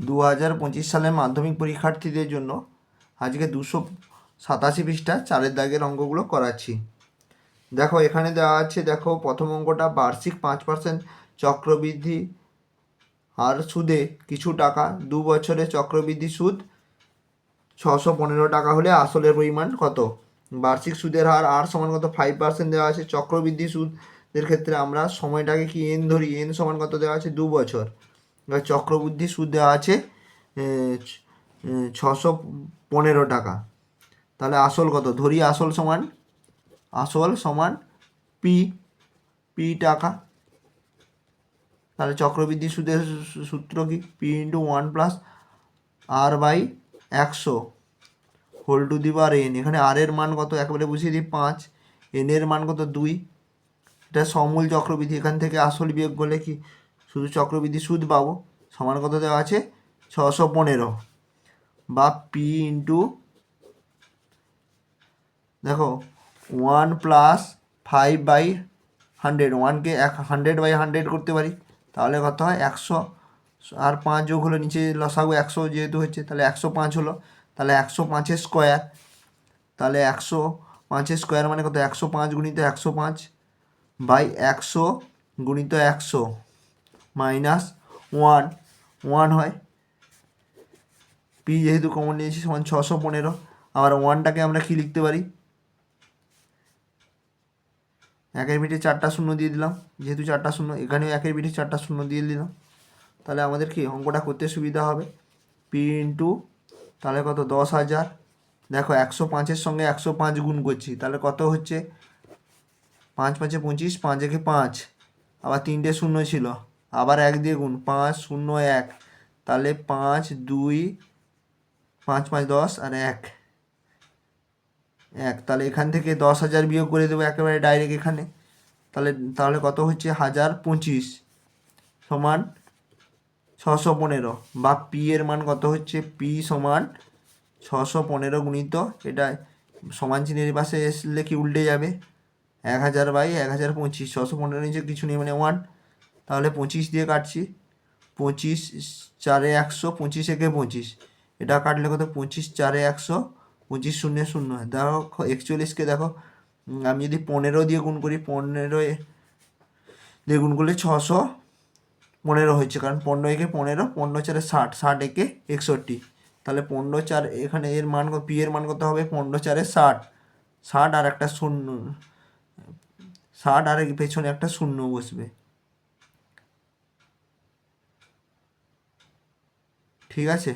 দু হাজার পঁচিশ সালের মাধ্যমিক পরীক্ষার্থীদের জন্য আজকে দুশো সাতাশি পৃষ্ঠা চারের দাগের অঙ্কগুলো করাচ্ছি। দেখো, এখানে দেওয়া আছে, দেখো, প্রথম অঙ্কটা বার্ষিক পাঁচ পার্সেন্ট চক্রবৃদ্ধি আর সুদে কিছু টাকা, দু বছরে চক্রবৃদ্ধি সুদ ছশো পনেরো টাকা হলে আসলের পরিমাণ কত? বার্ষিক সুদের হার আর সমান কত? ফাইভ পার্সেন্ট দেওয়া আছে, চক্রবৃদ্ধি সুদের ক্ষেত্রে আমরা সময়টাকে কি এন ধরি? এন সমান কত দেওয়া আছে? দু বছর। এবার চক্রবৃদ্ধি সুদ আছে ছশো পনেরো টাকা। তাহলে আসল কত? ধরি আসল সমান আসল সমান পি পি টাকা। তাহলে চক্রবৃদ্ধি সুদের সূত্র কি? P into one plus R by একশো। হোল টু দি বার এন এখানে আর এর মান কত? একেবারে বুঝিয়ে দিই, পাঁচ। এন এর মান কত? দুই। এটা সমূল চক্রবৃদ্ধি। এখান থেকে আসল বিয়োগ করলে কি? শুধু চক্রবৃদ্ধি সুদ পাবো। সমান কত দেওয়া আছে? ছশো পনেরো। বা পি ইন্টু দেখো one plus five by hundred ওয়ানকে এক হান্ড্রেড বাই হান্ড্রেড করতে পারি। তাহলে কত হয়? একশো। আর পাঁচ যোগ হলো নিচে লসাগু একশো যেহেতু হচ্ছে, তাহলে একশো পাঁচ হলো। তাহলে একশো পাঁচের স্কোয়ার তাহলে একশো পাঁচের স্কোয়ার মানে কত? একশো পাঁচ গুণিত একশো পাঁচ বাই একশো গুণিত একশো। মাইনাস ওয়ান ওয়ান হয়। পি যেহেতু কমন নিয়েছি, সমান ছশো পনেরো। আবার ওয়ানটাকে আমরা কি লিখতে পারি? একের পিঠে চারটা শূন্য দিয়ে দিলাম। যেহেতু চারটা শূন্য, এখানেও একের পিঠে চারটা শূন্য দিয়ে দিলাম। তাহলে আমাদের কি অঙ্কটা করতে সুবিধা হবে? পি ইন্টু তাহলে কত? দশ হাজার। দেখো, একশো পাঁচের সঙ্গে একশো পাঁচ গুণ করছি। তাহলে কত হচ্ছে? পাঁচ পাঁচে পঁচিশ পাঁচ একে পাঁচ। আবার তিনটে শূন্য ছিল। আবার এক দিয়ে গুণ পাঁচ শূন্য এক। তাহলে পাঁচ, দুই, পাঁচ পাঁচ, দশ আর এক। এক। তাহলে এখান থেকে দশ হাজার বিয়োগ করে দেবো একেবারে ডাইরেক্ট এখানে। তাহলে তাহলে কত হচ্ছে? হাজার পঁচিশ সমান ছশো পনেরো। বা পি এর মান কত হচ্ছে? পি সমান ছশো পনেরো গুণিত, এটা সমান চিহ্নের পাশে আসলে কি উল্টে যাবে? এক হাজার বাই এক হাজার পঁচিশ। ছশো পনেরো নিচে কিছু নেই মানে ওয়ান তাহলে পঁচিশ দিয়ে কাটছি। পঁচিশ চারে একশো, পঁচিশ একে পঁচিশ। এটা কাটলে কত? পঁচিশ চারে একশো, পঁচিশ শূন্য শূন্য। দেখো একচল্লিশকে দেখো আমি যদি পনেরো দিয়ে গুণ করি, পনেরো দিয়ে গুণ করলে ছশো পনেরো হয়েছে। কারণ পনেরো একে পনেরো পনেরো চারে ষাট ষাট একে একষট্টি। তাহলে পনেরো চার, এখানে এর মান পি এর মান কত হবে? পনেরো চারে ষাট। ষাট আর একটা শূন্য, ষাট আর পেছনে একটা শূন্য বসবে। ঠিক আছে?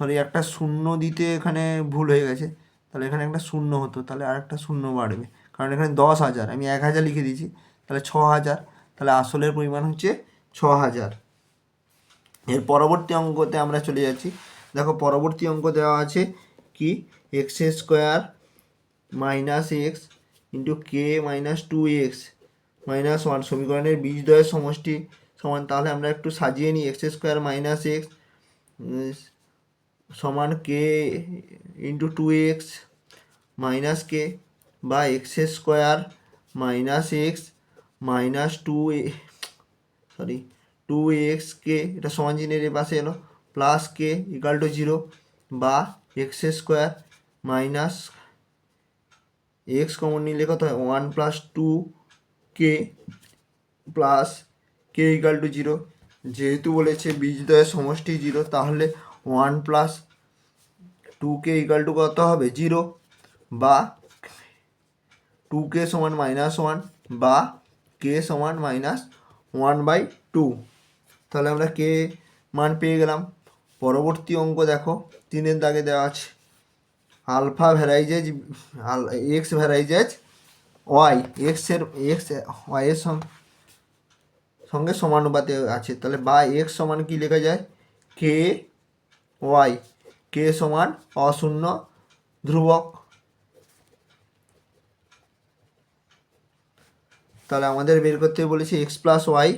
সরি একটা শূন্য দিতে এখানে ভুল হয়ে গেছে। তাহলে এখানে একটা শূন্য হতো, তাহলে আর একটা শূন্য বাড়বে। কারণ এখানে দশ হাজার, আমি এক হাজার লিখে দিয়েছি, তাহলে ছ হাজার, তাহলে আসলের পরিমাণ হচ্ছে ছ হাজার। এর পরবর্তী অঙ্কতে আমরা চলে যাচ্ছি। দেখো, পরবর্তী অঙ্ক দেওয়া আছে কি? X square minus x into k minus two x minus one, সমীকরণের বীজদ্বয়ের সমষ্টি সমান, তাহলে আমরা একটু সাজিয়ে নিই এক্স স্কোয়ার মাইনাস এক্স সমান k into two x minus k বা x square minus x minus two sorry two x k এটা সমান চিহ্নের এ পাশে এলো plus k equal to zero বা x square minus x common নিলে কত হয়? One plus two k plus k equal to zero যেহেতু বলেছে বীজদ্বয়ের সমষ্টি জিরো তাহলে one plus two k equal to কত হবে? জিরো বা টু কে সমান মাইনাস ওয়ান বা কে সমান মাইনাস ওয়ান বাই টু তাহলে আমরা কে মান পেয়ে গেলাম। পরবর্তী অঙ্ক দেখো। তিনের দাগে দেওয়া আছে। Alpha varies x varies y এক্সের এক্স ওয়াইয়ের সঙ্গে সঙ্গে সমানুপাতে আছে। তাহলে বা এক্স সমান কি লেখা যায়? কে ওয়াই কে সমান অশূন্য ধ্রুবক। তাহলে আমাদের বের করতে বলেছে এক্স প্লাস ওয়াই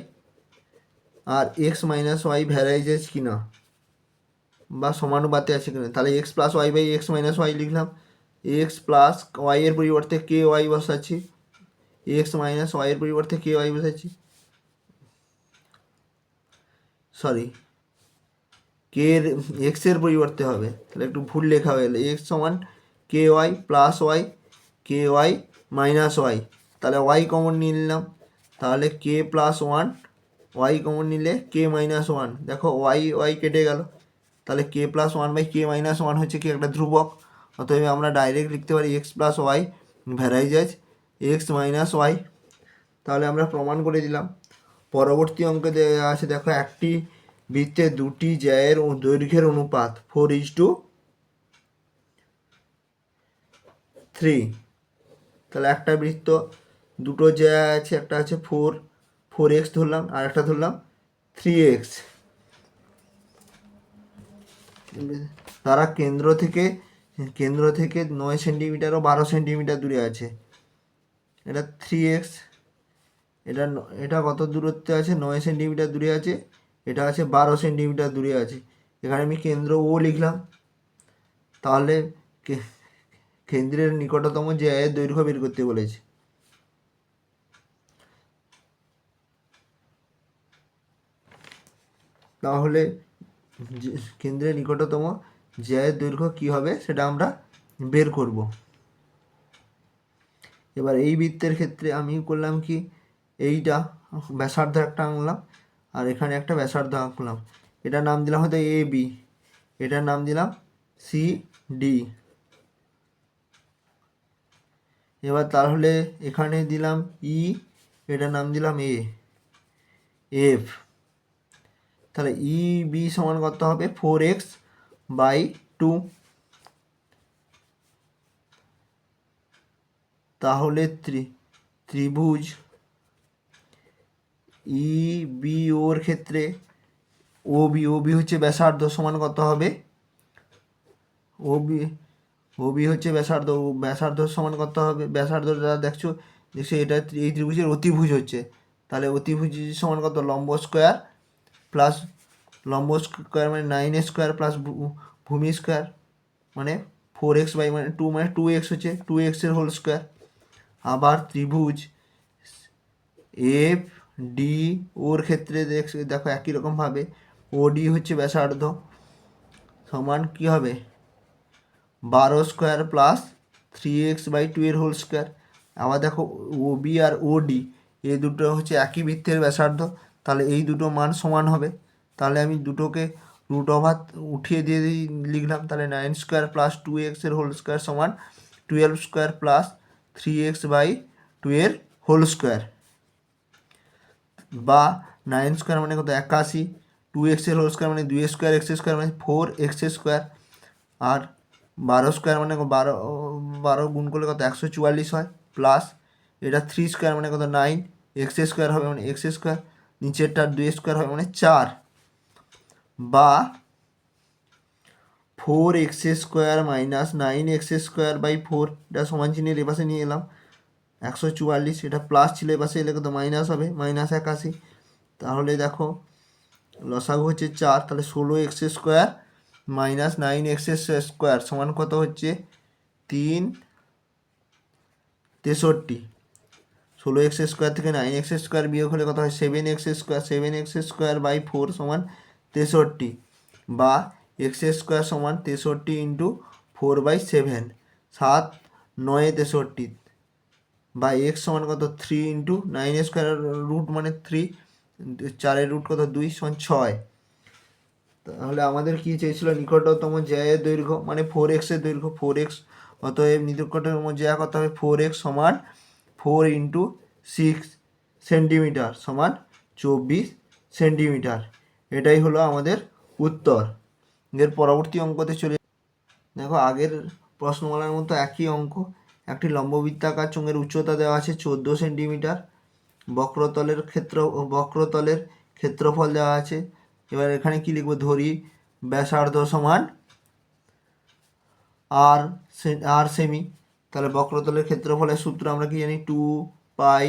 আর এক্স মাইনাস ওয়াই ভ্যারাইজেস কিনা বা সমানুপাতে আছে কিনা তাহলে x plus y by x minus y লিখলাম। এক্স প্লাস ওয়াই এর পরিবর্তে কে ওয়াই বসাচ্ছি। এক্স মাইনাস ওয়াই এর পরিবর্তে কে ওয়াই বসাচ্ছি। সরি কে এর এক্সের পরিবর্তে হবে। তাহলে একটু ভুল লেখা হয়ে গেলো। এক্স সমান k y plus y k y minus y তাহলে ওয়াই কমন নিয়ে নিলাম। তাহলে k plus one y common নিলে কে মাইনাস ওয়ান দেখো ওয়াই ওয়াই কেটে গেল। তাহলে k plus one by k minus one হচ্ছে কি একটা ধ্রুবক? অতএব আমরা ডাইরেক্ট লিখতে পারি x plus y varies x minus y তাহলে আমরা প্রমাণ করে দিলাম। পরবর্তী অঙ্কে দেওয়া আছে দেখো একটি বৃত্তে দুটি জ্যায়ের দৈর্ঘ্যের অনুপাত ফোর ইজ টু থ্রি তাহলে একটা বৃত্ত, দুটো জ্যা আছে, একটা আছে ফোর ফোর এক্স ধরলাম, আর একটা ধরলাম থ্রি এক্স তারা কেন্দ্র থেকে কেন্দ্র থেকে নয় সেন্টিমিটার ও বারো সেন্টিমিটার দূরে আছে। এটা থ্রি এক্স এটা এটা কত দূরত্বে আছে? নয় সেন্টিমিটার দূরে আছে। এটা আছে বারো সেন্টিমিটার দূরে আছে। এখানে আমি কেন্দ্র ও লিখলাম। তাহলে কেন্দ্রের নিকটতম যে আয়ের দৈর্ঘ্য বের করতে বলেছে। তাহলে কেন্দ্রের নিকটতম যে আয়ের দৈর্ঘ্য কী হবে? সেটা আমরা বের করব। এবার এই বৃত্তের ক্ষেত্রে আমি করলাম কি? এইটা ব্যাসার্ধ একটা আঁকলাম, আর এখানে একটা ব্যাসার্ধ আঁকলাম। এটার নাম দিলাম হয়তো এ, বি। এটার নাম দিলাম সি, ডি। এবার তাহলে এখানে দিলাম ই, এটার নাম দিলাম এ। এফ। তাহলে ই, বি সমান কত হবে ফোর এক্স বাই টু। তাহলে ত্রি, ত্রিভুজ ই, বি ওর ক্ষেত্রে ও বি ও বি হচ্ছে ব্যাসার্ধ সমান কত হবে? ও বি ও বি হচ্ছে ব্যাসার্ধ ব্যাসার্ধ সমান কত হবে? ব্যাসার্ধ যা দেখছ দেখছ এটা এই ত্রিভুজের অতিভুজ হচ্ছে। তাহলে অতিভুজ সমান কত? লম্ব স্কোয়ার প্লাস লম্ব স্কোয়ার মানে নাইন স্কোয়ার প্লাস ভূমি স্কোয়ার মানে ফোর এক্স বাই মানে টু মানে টু এক্স হচ্ছে, টু এক্সের হোল স্কোয়ার। আবার ত্রিভুজ এফ ডি ওর ক্ষেত্রে দেখ- একই রকমভাবে ও ডি হচ্ছে ব্যাসার্ধ। সমান কী হবে? বারো square plus three x by two এর হোল স্কোয়ার। আবার দেখো ও বি আর ও ডি এই দুটো হচ্ছে একই বৃত্তের ব্যাসার্ধ। তাহলে এই দুটো মান সমান হবে। তাহলে আমি দুটোকে রুট ওভার উঠিয়ে দিয়ে লিখলাম। তাহলে নাইন স্কোয়ার প্লাস টু এক্সের হোল স্কোয়ার সমান twelve square plus three x by two এর হোল স্কোয়ার বা নাইন স্কোয়ার মানে কত? একাশি। টু এক্সের হোল স্কোয়ার মানে দুই স্কোয়ার এক্স স্কোয়ার মানে ফোর এক্স স্কোয়ার আর বারো স্কোয়ার মানে বারো বারো গুণ করলে কত? একশো চুয়াল্লিশ হয়। প্লাস এটা থ্রি স্কোয়ার মানে কত? নাইন এক্স স্কোয়ার হবে মানে এক্স স্কোয়ার নিচেরটার দুই স্কোয়ার হবে মানে চার। বা four x square minus nine x square by four এটা সমান চিহ্নের এপাশে নিয়ে এলাম। একশো চুয়াল্লিশ, এটা প্লাস ছিল এপাশে এলে কত মাইনাস হবে মাইনাস একাশি। তাহলে দেখো, লসাগু হচ্ছে চার, তাহলে ষোলো x square minus nine x square সমান কত হচ্ছে? তিন, তেষট্টি। ষোলো এক্স স্কোয়ার থেকে নাইন এক্স স্কোয়ার বিয়োগ হলে কত হয়? Seven x square seven x square by four সমান তেষট্টি বা এক্স স্কোয়ার সমান তেষট্টি ইন্টু ফোর বাই সেভেন সাত, নয় তেষট্টি। বা এক্স সমান কত? Three into nine square root মানে থ্রি চারের রুট কত? দুই সমান ছয়। তাহলে আমাদের কি চেয়েছিল? নিকটতম জ্যায়ের দৈর্ঘ্য মানে ফোর এক্সের দৈর্ঘ্য। ফোর এক্স অতএব নিকটতম জ্যা কত হবে? ফোর এক্স সমান ফোর ইন্টু সিক্স সেন্টিমিটার সমান চব্বিশ সেন্টিমিটার এটাই হলো আমাদের উত্তর। এর পরবর্তী অঙ্কতে চলে দেখো, আগের প্রশ্নমালার মতো একই অঙ্ক। একটি লম্ববৃত্তাকার চোঙের উচ্চতা দেওয়া আছে চোদ্দ সেন্টিমিটার। বক্রতলের ক্ষেত্র, বক্রতলের ক্ষেত্রফল দেওয়া আছে। এবার এখানে কি লিখব? ধরি ব্যাসার্ধ সমান আর আর সেমি তাহলে বক্রতলের ক্ষেত্রফলের সূত্র আমরা কি জানি? টু পাই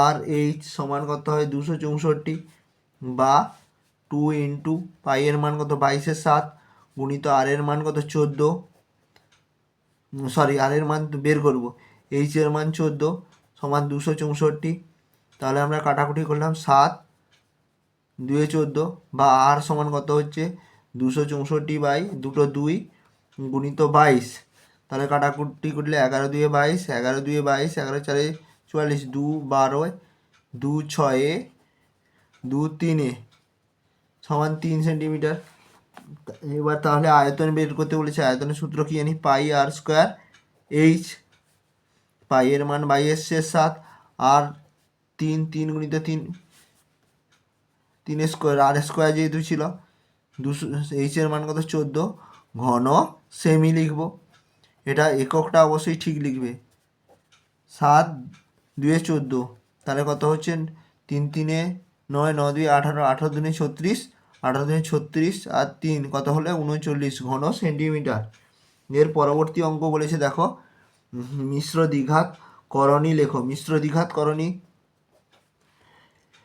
আর এইচ সমান কত হয়? দুশো চৌষট্টি বা টু ইন্টু পাই এর মান কত? বাইশের সাত গুণিত আর এর মান কত? চোদ্দ। সরি, আর এর মান বের করব। এইচ এর মান চোদ্দ, সমান দুশো চৌষট্টি। তাহলে আমরা কাটাকুটি করলাম সাত, দুয়ে চোদ্দ, বা আর সমান কত হচ্ছে? দুশো চৌষট্টি বাই দুটো দুই গুণিত বাইশ। তাহলে কাটাকুটি করলে এগারো দুয়ে বাইশ, এগারো দুয়ে বাইশ, এগারো চারে চুয়াল্লিশ, দু বারো, দু ছয়ে, দু তিনে, সমান তিন সেন্টিমিটার। এবার তাহলে আয়তন বের করতে বলেছে আয়তনের সূত্র কি জানি? পাই আর স্কোয়ার এইচ পাইয়ের মান বাইয়ের শেষ সাত, আর তিন তিন গুণিত তিন তিন স্কোয়ার আর স্কোয়ার যেহেতু ছিল, দুশো এইচের মান কত? চোদ্দ, ঘন সেমি লিখব। এটা এককটা অবশ্যই ঠিক লিখবে। সাত, দুয়ে চোদ্দ, তাহলে কত হচ্ছে? তিন, তিনে নয় ন দুই, আঠারো আঠারো, দিনে ছত্রিশ আঠারো দিনে ছত্রিশ আর তিন, কত হলে? উনচল্লিশ ঘন সেন্টিমিটার। এর পরবর্তী অঙ্ক বলেছে, দেখো, মিশ্র দ্বিঘাত করণী লেখো। মিশ্র দ্বিঘাত করণী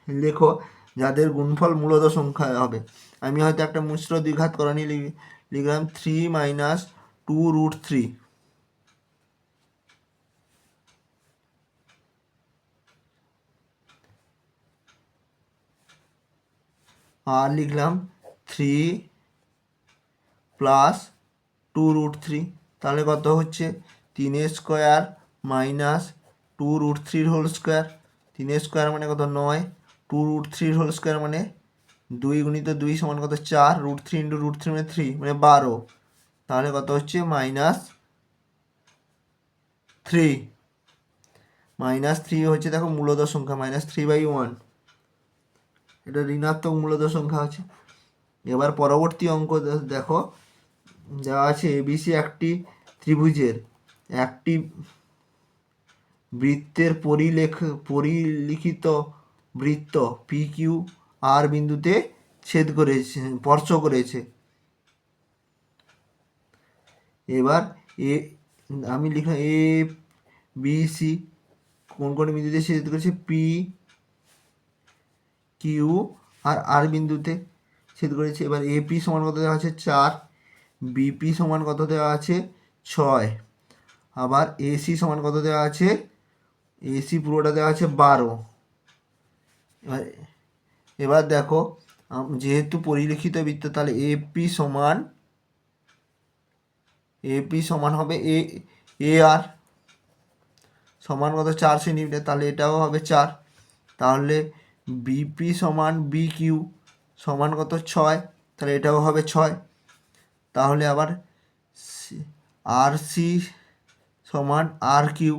লেখো, যাদের গুণফল মূলত সংখ্যা হবে। আমি হয়তো একটা মিশ্র দ্বিঘাত করণী লিখ- লিখলাম three minus two root three আর লিখলাম three plus two root three তাহলে কত হচ্ছে? তিনের স্কোয়ার মাইনাস টু রুট থ্রির হোল স্কোয়ার তিনের স্কোয়ার মানে কত? নয়। টু রুট থ্রির হোল স্কোয়ার মানে দুই গুণিত দুই সমান কত? চার। Root three into root three মানে থ্রি মানে বারো। তাহলে কত হচ্ছে? মাইনাস থ্রি মাইনাস থ্রি হচ্ছে দেখো মূলত সংখ্যা মাইনাস থ্রি বাই ওয়ান এটা ঋণাত্মক মূলত সংখ্যা আছে। এবার পরবর্তী অঙ্ক দেখো। যা আছে এবিসি একটি ত্রিভুজের, একটি বৃত্তের পরিলেখ, পরিলিখিত বৃত্ত পি কিউ আর বিন্দুতে ছেদ করেছে, স্পর্শ করেছে। এবার এ, আমি লিখলাম এ বি সি কোন কোন বিন্দুতে ছেদ করেছে? পি কিউ আর আর বিন্দুতে ছেদ করেছে। এবার এপি সমান কত দেওয়া আছে? চার। বিপি সমান কত দেওয়া আছে? ছয়। আবার এসি সমান কত দেওয়া আছে? এসি পুরোটা দেওয়া আছে বারো। এবার এবার দেখো যেহেতু পরিলিখিত বৃত্ত, তাহলে এপি সমান এপি সমান হবে এ এ আর সমান কত? চার সেন্টিমিটার তাহলে এটাও হবে চার। তাহলে বিপি সমান বি কিউ সমান কত? ছয়। তাহলে এটাও হবে ছয়। তাহলে আবার আর সি সমান আর কিউ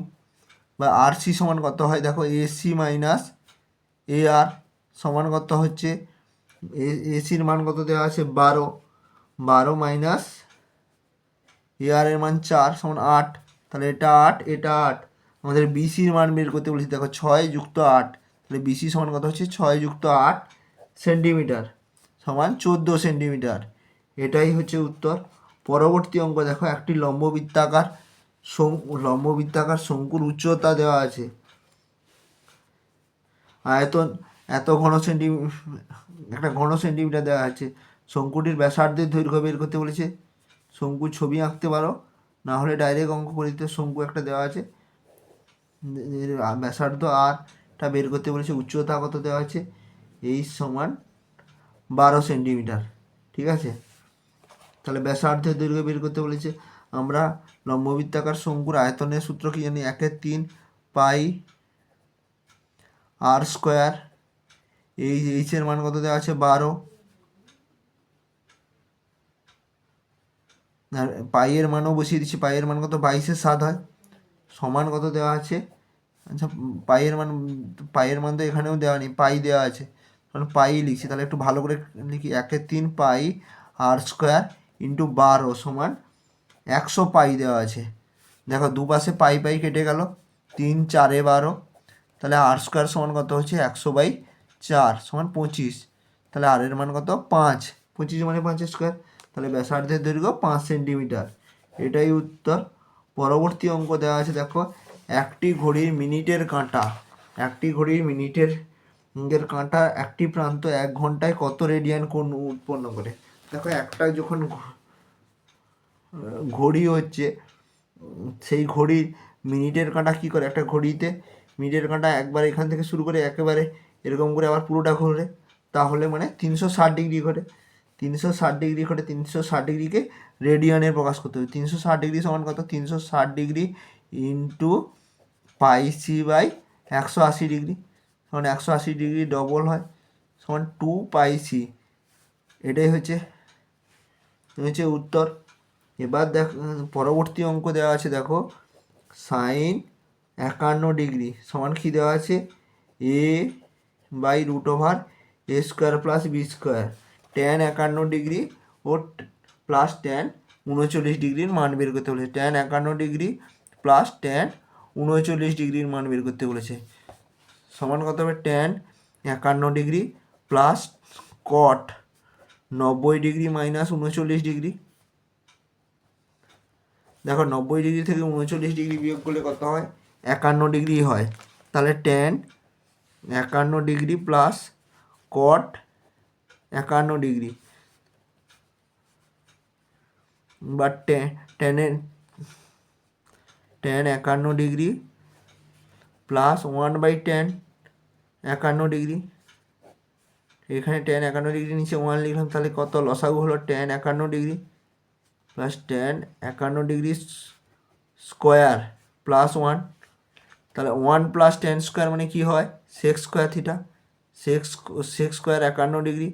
বা আর সি সমান কত হয়? দেখো এসি মাইনাস এ আর সমান কত হচ্ছে? এসির মান কত দেওয়া আছে? বারো। বারো মাইনাস এ আর এর মান চার সমান আট। তাহলে এটা আট এটা আট। আমাদের বিসির মান বের করতে বলেছি। দেখো, ছয় যুক্ত আট। তাহলে বিসি সমান কত হচ্ছে? ছয় যুক্ত আট সেন্টিমিটার সমান চোদ্দ সেন্টিমিটার। এটাই হচ্ছে উত্তর। পরবর্তী অঙ্ক দেখো, একটি লম্ববৃত্তাকার লম্ববৃত্তাকার শঙ্কুর উচ্চতা দেওয়া আছে। আয়তন এত ঘন সেন্টি একটা ঘন সেন্টিমিটার দেওয়া আছে। শঙ্কুটির ব্যাসার্ধের দৈর্ঘ্য বের করতে বলেছে। শঙ্কুর ছবি আঁকতে পারো। না হলে ডাইরেক্ট অঙ্ক করে দিতে। শঙ্কু একটা দেওয়া আছে। ব্যাসার্ধ আরটা বের করতে বলেছে, উচ্চতা কত দেওয়া আছে এই সমান বারো সেন্টিমিটার, ঠিক আছে? তাহলে ব্যাসার্ধের দৈর্ঘ্য বের করতে বলেছে, আমরা লম্ববৃত্তাকার শঙ্কুর আয়তনের সূত্র কি জানি? একের তিন পাই আর স্কোয়ার, এই এইচের মান কত দেওয়া আছে? বারো। আর পাইয়ের মানও বসিয়ে দিচ্ছি পাইয়ের মান কত? বাইশের সাত হয়। সমান কত দেওয়া আছে? আচ্ছা পাইয়ের মান পাইয়ের মান তো এখানেও দেওয়া নেই, পাই দেওয়া আছে। তাহলে পাই লিখছি, তাহলে একটু ভালো করে লিখি, একে তিন পাই আর স্কোয়ার ইন্টু বারো সমান একশো পাই দেওয়া আছে। দেখো, দুপাশে পাই পাই কেটে গেল, তিন চারে বারো, তাহলে আর স্কোয়ার সমান কত হচ্ছে? একশো বাই চার সমান পঁচিশ, তাহলে আর এর মান কত? পাঁচ, পঁচিশ মানে পাঁচ স্কোয়ার, তাহলে ব্যাসার্ধের দৈর্ঘ্য পাঁচ সেন্টিমিটার। এটাই উত্তর, পরবর্তী অঙ্ক দেওয়া আছে, দেখো একটি ঘড়ির মিনিটের কাঁটা, একটি ঘড়ির মিনিটের এর কাঁটা, একটি প্রান্ত এক ঘন্টায় কত রেডিয়ান কোণ উৎপন্ন করে? দেখো, একটা যখন ঘড়ি হচ্ছে, সেই ঘড়ির মিনিটের কাঁটা কী করে? একটা ঘড়িতে মিনিটের কাঁটা একবার এখান থেকে শুরু করে একেবারে এরকম করে আবার পুরোটা ঘোরে তাহলে মানে তিনশো ষাট ডিগ্রি ঘটে। তিনশো ষাট ডিগ্রি ঘটে, তিনশো ষাট ডিগ্রিকে রেডিয়ানে প্রকাশ করতে হবে। তিনশো ষাট ডিগ্রি সমান কত? তিনশো ষাট degree into pi c by একশো আশি ডিগ্রি। সমান একশো আশি ডিগ্রি ডবল হয়, সমান টু পাই সি এটাই হচ্ছে হচ্ছে উত্তর। এবার দেখ, পরবর্তী অঙ্ক দেওয়া আছে, দেখো। সাইন একান্ন ডিগ্রি, সমান কী দেওয়া আছে? A by root over a square plus b square tan একান্ন ডিগ্রি ও প্লাস ট্যান উনচল্লিশ ডিগ্রির মান বের করতে বলেছে। ট্যান একান্ন ডিগ্রি প্লাস ট্যান উনচল্লিশ ডিগ্রির মান বের করতে বলেছে। সমান কত হবে? ট্যান একান্ন ডিগ্রি প্লাস কট নব্বই ডিগ্রি মাইনাস উনচল্লিশ ডিগ্রি। দেখো, নব্বই ডিগ্রি থেকে উনচল্লিশ ডিগ্রি বিয়োগ করলে কত হয়? একান্ন ডিগ্রি হয়। তাহলে ট্যান একান্ন ডিগ্রি প্লাস কট একান্ন ডিগ্রি। বা টেনের টেন একান্ন degree plus one by tan একান্ন ডিগ্রি। এখানে টেন একান্ন ডিগ্রি, নিচে ওয়ান লিখলাম, তাহলে কত? লসাগু হলো টেন একান্ন ডিগ্রি প্লাস টেন একান্ন ডিগ্রি স্কোয়ার প্লাস ওয়ান তাহলে ওয়ান প্লাস টেন স্কোয়ার মানে কী হয়? Sec square theta sec sec square একান্ন ডিগ্রি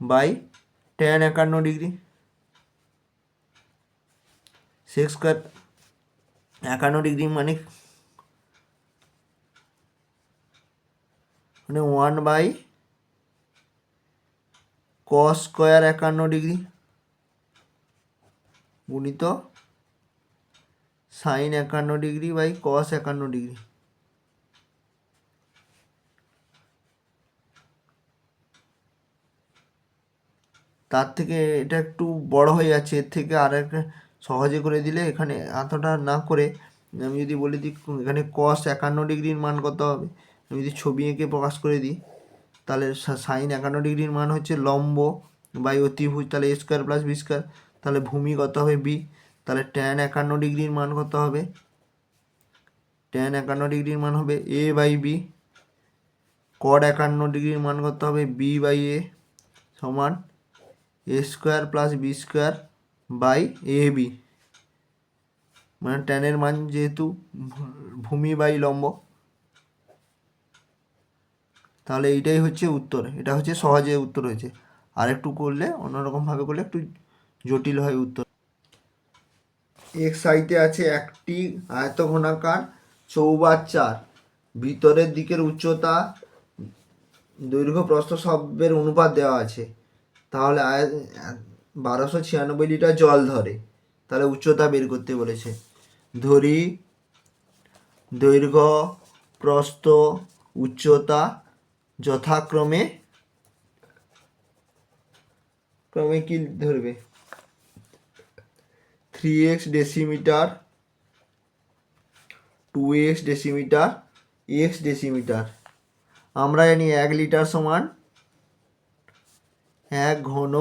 বাই টেন একান্ন ডিগ্রি। সেক্স স্কোয়ার একান্ন ডিগ্রি মানে মানে ওয়ান বাই কস স্কোয়ার একান্ন ডিগ্রি গুণিত সাইন একান্ন ডিগ্রি বাই কস একান্ন ডিগ্রি তার থেকে এটা একটু বড় হয়ে যাচ্ছে, এর থেকে আর একটা সহজে করে দিলে এখানে এতটা না করে আমি যদি বলে দিই এখানে কস একান্ন ডিগ্রির মান কত হবে? আমি যদি ছবি এঁকে প্রকাশ করে দিই, তাহলে সাইন একান্ন ডিগ্রির মান হচ্ছে লম্ব বাই অতিভুজ, তাহলে a square plus b square তাহলে ভূমি কত হবে বি তাহলে ট্যান একান্ন ডিগ্রির মান কত হবে? ট্যান একান্ন ডিগ্রির মান হবে এ বাই বি কড একান্ন ডিগ্রির মান কত হবে বি বাই এ সমান a square plus b square by a b. মানে ট্যানের মান যেহেতু ভূমি বাই লম্ব, তাহলে এইটাই হচ্ছে উত্তর, এটা হচ্ছে সহজে উত্তর হয়েছে। আর একটু করলে অন্যরকমভাবে করলে একটু জটিল হয় উত্তর। এক্স সাইডে আছে একটি আয়তঘনাকার চৌবাচ্চার। ভিতরের দিকের উচ্চতা, দৈর্ঘ্য প্রস্থ সবের অনুপাত দেওয়া আছে। তাহলে বারোশো ছিয়ানব্বই লিটার জল ধরে। তাহলে উচ্চতা বের করতে বলেছে। ধরি, দৈর্ঘ্য, প্রস্থ, উচ্চতা যথাক্রমে, ক্রমে কি ধরবে? Three x decimetre two x decimetre x decimetre আমরা জানি এক লিটার সমান এক ঘন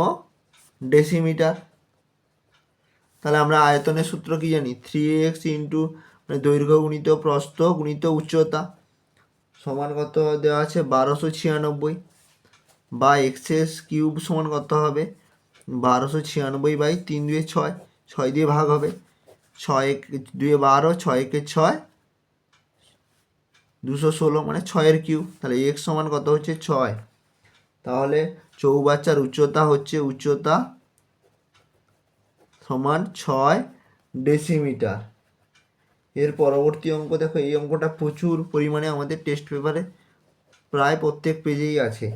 ডেসিমিটার তাহলে আমরা আয়তনের সূত্র কি জানি? থ্রি এক্স ইন্টু মানে দৈর্ঘ্য গুণিত প্রস্থ গুণিত উচ্চতা সমান কত দেওয়া আছে? বারোশো ছিয়ানব্বই। বা এক্সএস কিউব সমান কত হবে? বারোশো ছিয়ানব্বই বাই তিন দুয়ে ছয়। ছয় দিয়ে ভাগ হবে। ছয় দুয়ে বারো, ছয় একে ছয়। দুশো ষোলো মানে ছয়ের কিউ তাহলে এক্স সমান কত হচ্ছে? ছয়। তাহলে চৌবাচ্চার উচ্চতা হচ্ছে উচ্চতা সমান ছয় ডেসিমিটার। এর পরবর্তী অঙ্ক, দেখো এই অঙ্কটা প্রচুর পরিমাণে আমাদের টেস্ট পেপারে প্রায় প্রত্যেক পেজেই আছে।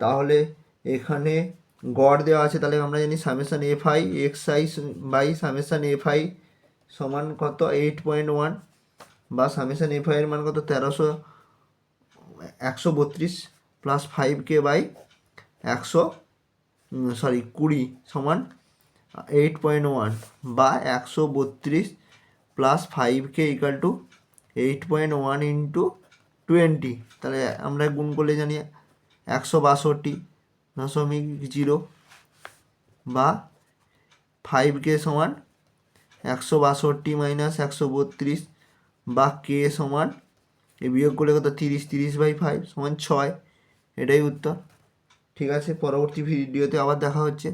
তাহলে এখানে গড় দেওয়া আছে, তাহলে আমরা জানি summation F I X I by summation F I সমান কত? এইট পয়েন্ট ওয়ান বা সামেশান এফ আই এর মান কত? তেরোশো, একশো বত্রিশ। প্লাস ফাইভ কে বাই একশো সরি কুড়ি সমান এইট পয়েন্ট ওয়ান বা একশো বত্রিশ plus five k equal to eight point one into twenty তাহলে আমরা গুণ করলে জানি একশো বাষট্টি দশমিক জিরো বা ফাইভ কে সমান একশো বাষট্টি মাইনাস একশো বত্রিশ বা কে সমান, এ বিয়োগ করলে কত? তিরিশ তিরিশ বাই ফাইভ সমান ছয়। এটাই উত্তর। ঠিক আছে পরবর্তী ভিডিওতে আবার দেখা হচ্ছে।